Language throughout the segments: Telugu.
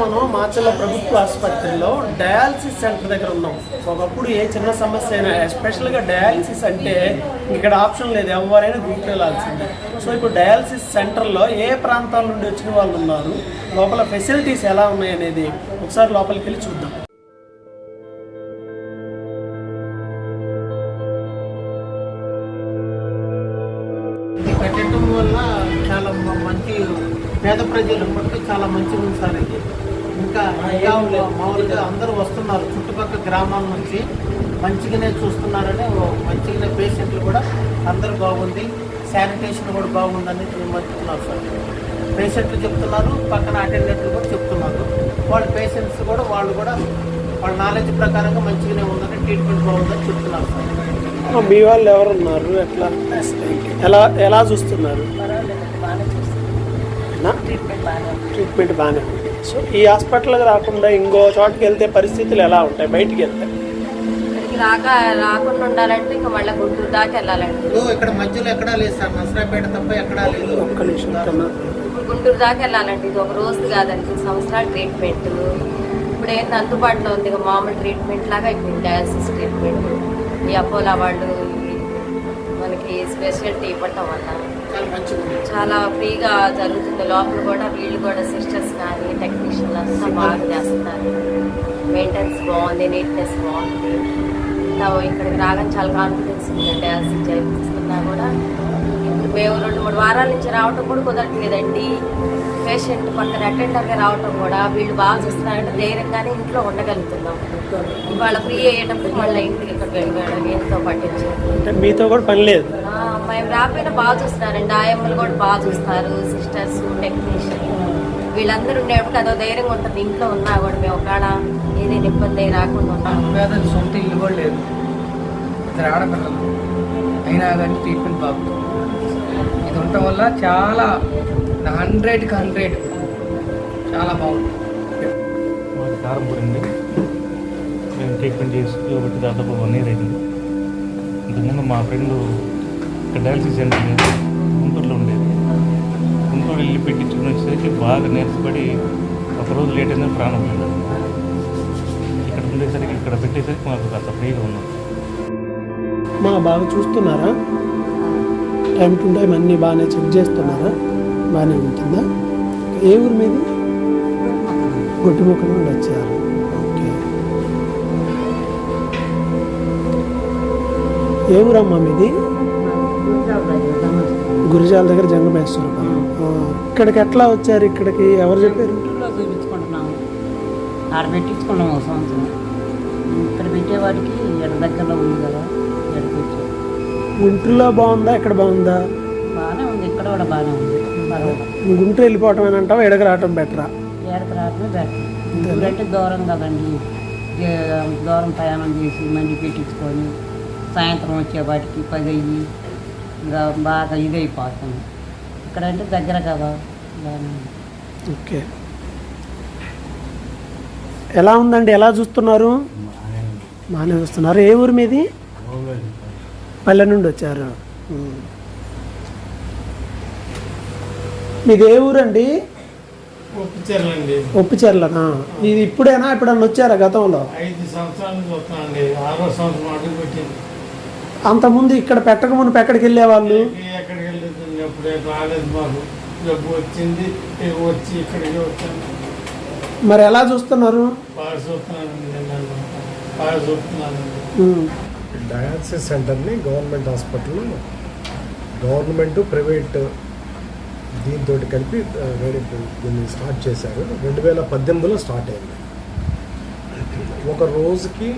మనం మాచల్ల ప్రభుత్వ ఆసుపత్రిలో డయాలసిస్ సెంటర్ దగ్గర ఉన్నాం. ఒకప్పుడు ఏ చిన్న సమస్య అయినా ఎస్పెషల్గా డయాలసిస్ అంటే ఇక్కడ ఆప్షన్ లేదు ఎవరైనా గుర్తు వెళ్ళాల్సిందే సో ఇప్పుడు డయాలసిస్ సెంటర్లో ఏ ప్రాంతాల నుండి వచ్చిన వాళ్ళు ఉన్నారు లోపల ఫెసిలిటీస్ ఎలా ఉన్నాయి అనేది ఒకసారి లోపలికి వెళ్ళి చూద్దాం. ఇది పెట్టడం వల్ల చాలా మంచి పేద ప్రజలు మటుకు చాలా మంచిగా ఉంది సార్ ఇది. ఇంకా ఇంకా మామూలుగా అందరూ వస్తున్నారు. చుట్టుపక్కల గ్రామాల నుంచి మంచిగానే చూస్తున్నారని మంచిగానే పేషెంట్లు కూడా అందరూ బాగుంది. శానిటేషన్ కూడా బాగుందని చెప్తున్నారు సార్. పేషెంట్లు చెప్తున్నారు పక్కన అటెండెంట్లు కూడా చెప్తున్నారు. వాళ్ళ పేషెంట్స్ కూడా వాళ్ళు కూడా వాళ్ళ నాలెడ్జ్ ప్రకారంగా మంచిగానే ఉందని ట్రీట్మెంట్ బాగుందని చెప్తున్నారు సార్. మీ వాళ్ళు ఎవరున్నారు? ఎట్లా? ఎలా ఎలా చూస్తున్నారు? ట్రీట్మెంట్ బాగానే ఉంది ట్రీట్మెంట్ బాగానే ఉంది. సో ఈ హాస్పిటల్కి రాకుండా ఇంకో చోటుకి వెళ్తే పరిస్థితులు ఎలా ఉంటాయి? బయటికి వెళ్తే? రాక రాకుండా ఉండాలంటే ఇంకా మళ్ళీ గుంటూరు దాకా వెళ్ళాలండి. ఇక్కడ మధ్యలో ఎక్కడా లేదు సార్. నసరాపేట తప్ప ఎక్కడా లేదు. ఒక్క నిమిషం గుంటూరు దాకా వెళ్ళాలండి. ఇది ఒక రోజు కాదండి. సంవత్సరాల ట్రీట్మెంట్. ఇప్పుడు ఏంటి అందుబాటులో ఉంది? ఇక మామూలు ట్రీట్మెంట్ లాగా ఇప్పుడు డయాలసిస్ ట్రీట్మెంట్ ఈ అపోలో వాళ్ళు ఈ మనకి స్పెషాలిటీ ఇవ్వటం వల్ల. చాలా ఫ్రీగా జరుగుతుంది. లోపల కూడా వీళ్ళు కూడా సిస్టర్స్ కానీ టెక్నీషియన్లు అంతా బాగా చేస్తున్నారు. మెయింటెనెన్స్ బాగుంది నీట్నెస్ బాగుంది. ఇంకా ఇక్కడికి రాగానే చాలా కాన్ఫిడెన్స్ ఉందండి అసలు చేస్తున్నా కూడా. ఇప్పుడు మేము రెండు మూడు వారాల నుంచి రావటం కూడా కుదరట్లేదండి. పేషెంట్ పక్కన అటెండర్గా రావటం కూడా వీళ్ళు బాగా చూస్తున్నారంటే ధైర్యంగానే ఇంట్లో ఉండగలుగుతున్నాం. ఇవాళ ఫ్రీ అయ్యేటప్పుడు మళ్ళీ ఇంటికి ఇక్కడికి వెళ్ళడం ఎంతో పట్టించారు మీతో కూడా పని లేదు. మేము రాకపోయినా బాగా చూస్తున్నారండి. ఆయమ్మలు కూడా బాగా చూస్తారు సిస్టర్స్ టెక్నీషియన్ వీళ్ళందరూ ఉండేప్పుడు అదో ధైర్యంగా ఉంటుంది. ఇంట్లో ఉన్నా కూడా మేము ఒకవేళ ఏదైనా ఇబ్బంది రాకుండా ఉన్నాం. సొంత ఇల్లు కూడా లేదు. ఇద్దరు ఆడపిల్లలు. అయినా కానీ ట్రీట్మెంట్ బాగుంది. ఇది ఉండటం వల్ల చాలా హండ్రెడ్కి హండ్రెడ్ చాలా బాగుంది. మాది కారం పడింది మేము ట్రీట్మెంట్ చేసి ఒకటి దాదాపు వన్ ఇయర్ అయింది. ఇంతకుముందు మా ఫ్రెండ్ ఇక్కడ డయాలసిస్ సెంటర్ గుంటూరు వెళ్ళి పెట్టించుకుని వచ్చేసరికి బాగా నేర్చుపడి ఒకరోజు లేట్ అయిందని ప్రాణం పోయింది. ఇక్కడ ఉండేసరికి ఇక్కడ పెట్టేసరికి మాకు కాస్త ఫ్రీగా ఉన్నాం. మా బాగా చూస్తున్నారా? టైం టు టైం అన్నీ బాగానే చెక్ చేస్తున్నారా? బాగానే ఉంటుందా? ఏ ఊరు మీది? గొడ్డు నుండి వచ్చారు. ఓకే. ఏ ఊరమ్మా మీది? గురిజాల దగ్గర జంగమేశ్వరపురం. ఇక్కడికి ఎట్లా వచ్చారు? ఇక్కడికి ఎవరు చెప్పారు? ఇంట్లో చూపించుకుంటున్నాము. ఆడ పెట్టించుకున్నాము ఒక సంవత్సరం. ఇక్కడ పెట్టేవాడికి ఇక్కడ దగ్గరలో ఉంది కదా ఇక్కడికి వచ్చాం గుంటూరులో బాగుందా? ఇక్కడ బాగుందా? బాగానే ఉంది. ఇక్కడ కూడా బాగానే ఉంది. పర్వాలేదు. గుంటూరు వెళ్ళిపోవటం అంటావా? ఎడగ రావటం బెటరా ఏడకి రావడమే బెటర్ ఇప్పుడంటే దూరం కదండి. ఏ- దూరం ప్రయాణం చేసి మళ్ళీ పెట్టించుకొని సాయంత్రం వచ్చేవాటికి పది అయ్యి ఇంకా బాగా ఇదైపోతుంది. ఇక్కడంటే దగ్గర కదా ఓకే. ఎలా ఉందండి? ఎలా చూస్తున్నారు? బాగానే చూస్తున్నారు. ఏ ఊరు మీది? పల్లె నుండి వచ్చారు. మీది ఏ ఊరండి? ఒప్పిచెర్లనా ఇది ఇప్పుడేనా? ఎప్పుడన్నా వచ్చారా గతంలో? ఐదు సంవత్సరాల అడుగు పెట్టింది. అంతకుముందు ఇక్కడ పెట్టక మునుపు ఎక్కడికి వెళ్ళేవాళ్ళు? ఎప్పుడే రాలేదు మాకు. జబ్బు వచ్చింది వచ్చి ఇక్కడికి వచ్చాను మరి ఎలా చూస్తున్నారు? బాగా చూస్తున్నానండి నేను బాగా చూస్తున్నానండి ఉమ్. డయాలసిస్ సెంటర్ని గవర్నమెంట్ హాస్పిటల్ గవర్నమెంట్ ప్రైవేట్ దీంతో కలిపి దీన్ని స్టార్ట్ చేశారు. రెండు వేల పద్దెనిమిదిలో స్టార్ట్ అయింది. ఒక రోజుకి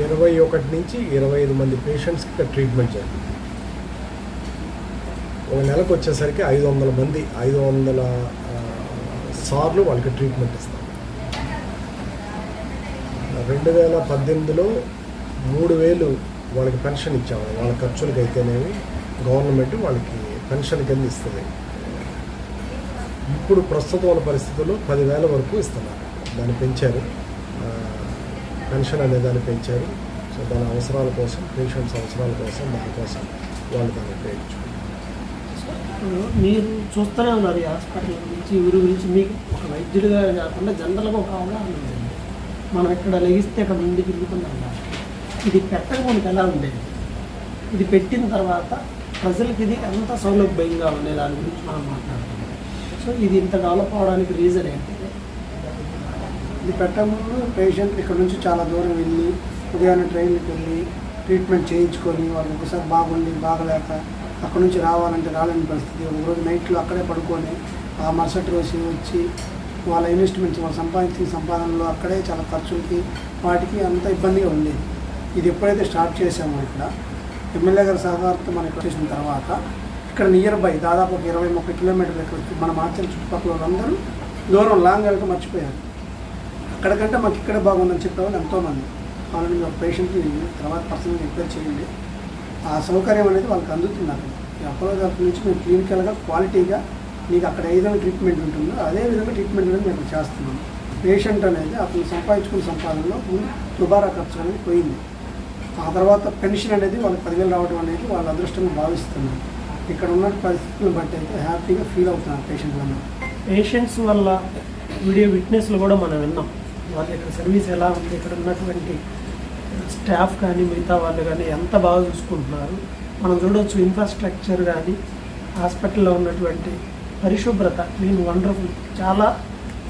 ఇరవై ఒకటి నుంచి ఇరవై ఐదు మంది పేషెంట్స్కి ఇక్కడ ట్రీట్మెంట్ జరుగుతుంది ఒక నెలకు వచ్చేసరికి ఐదు వందల మంది ఐదు వందల సార్లు వాళ్ళకి ట్రీట్మెంట్ ఇస్తాం రెండు వేల పద్దెనిమిదిలో మూడు వేలు వాళ్ళకి పెన్షన్ ఇచ్చాము వాళ్ళ ఖర్చులకి అయితేనేవి గవర్నమెంట్ వాళ్ళకి పెన్షన్ కింద ఇస్తుంది ఇప్పుడు ప్రస్తుతం ఉన్న పరిస్థితుల్లో పదివేల వరకు ఇస్తున్నారు. దాన్ని పెంచారు. పెన్షన్ అనే దాన్ని పెంచారు. సో దాని అవసరాల కోసం పేషెంట్స్ అవసరాల కోసం దానికోసం వాళ్ళు దాన్ని ఉపయోగించుకుంటారు మీరు చూస్తూనే ఉన్నారు ఈ హాస్పిటల్ గురించి ఊరు గురించి. మీకు ఒక వైద్యుడిగా కాకుండా జనరల్గా ఒక అవగాహన ఉండేది మనం ఇక్కడ లెగిస్తే ఇక్కడ ముందు తిరుగుతున్నాం ఇది పెట్టకముందుకు మనకి ఎలా ఉండేది? ఇది పెట్టిన తర్వాత ప్రజలకి ఇది ఎంత సౌలభ్యంగా ఉండే దాని గురించి మనం మాట్లాడుతున్నాం సో ఇది ఇంత డెవలప్ అవడానికి రీజన్ ఏంటి? ఇది పెట్టకముందు పేషెంట్ ఇక్కడ నుంచి చాలా దూరం వెళ్ళి ఉదయాన్నే ట్రైన్కి వెళ్ళి ట్రీట్మెంట్ చేయించుకొని వాళ్ళు ఒకసారి బాగుండి బాగలేక అక్కడ నుంచి రావాలంటే రాలేని పరిస్థితి. ఒక రోజు నైట్లో అక్కడే పడుకొని ఆ మరుసటి రోజు వచ్చి వాళ్ళ ఇన్వెస్ట్మెంట్స్ వాళ్ళు సంపాదించిన సంపాదనలో అక్కడే చాలా ఖర్చులకి వాటికి అంత ఇబ్బందిగా ఉండేది. ఇది ఎప్పుడైతే స్టార్ట్ చేసామో ఇక్కడ ఎమ్మెల్యే గారి సహకారంతో మనం ఇక్కడ చేసిన తర్వాత ఇక్కడ నియర్ బై దాదాపు ఒక ఇరవై ముప్పై కిలోమీటర్ల ఇక్కడ మన మార్చల్ చుట్టుపక్కల వాళ్ళందరూ దూరం లాంగ్ వెళ్ళక మర్చిపోయారు. అక్కడికంటే మాకు ఇక్కడే బాగుందని చెప్పేవాళ్ళు ఎంతోమంది. వాళ్ళని ఒక పేషెంట్ని తర్వాత పర్సనల్గా ఎంక్వైరీ చేయండి. ఆ సౌకర్యం అనేది వాళ్ళకి అందుతుంది అక్కడ ఈ అపోలో నుంచి మేము క్లినికల్గా క్వాలిటీగా మీకు అక్కడ ఏదైనా ట్రీట్మెంట్ ఉంటుందో అదే విధంగా ట్రీట్మెంట్ అనేది మేము చేస్తున్నాం పేషెంట్ అనేది అతను సంపాదించుకున్న సంపాదనలో ముందు దుబారా ఖర్చు అనేది పోయింది. ఆ తర్వాత పెన్షన్ అనేది వాళ్ళకి పదివేలు రావడం అనేది వాళ్ళ అదృష్టంగా భావిస్తున్నారు. ఇక్కడ ఉన్న పరిస్థితులను బట్టి అయితే హ్యాపీగా ఫీల్ అవుతున్నారు పేషెంట్ వల్ల పేషెంట్స్ వల్ల వీడియో విట్నెస్లు కూడా మనం విన్నాం. వాళ్ళ ఇక్కడ సర్వీస్ ఎలా ఉంది? ఇక్కడ ఉన్నటువంటి స్టాఫ్ కానీ మిగతా వాళ్ళు కానీ ఎంత బాగా చూసుకుంటున్నారు. మనం చూడవచ్చు ఇన్ఫ్రాస్ట్రక్చర్ కానీ హాస్పిటల్లో ఉన్నటువంటి పరిశుభ్రత క్లీన్ వండర్ఫుల్ చాలా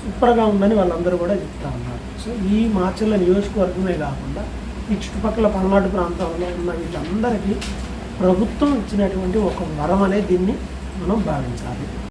సూపర్గా ఉందని వాళ్ళందరూ కూడా చెప్తా ఉన్నారు. సో ఈ మాచర్ల నియోజకవర్గమే కాకుండా ఈ చుట్టుపక్కల పల్నాడు ప్రాంతంలో ఉన్న వీళ్ళందరికీ ప్రభుత్వం ఇచ్చినటువంటి ఒక వరం అనే దీన్ని మనం భావించాలి.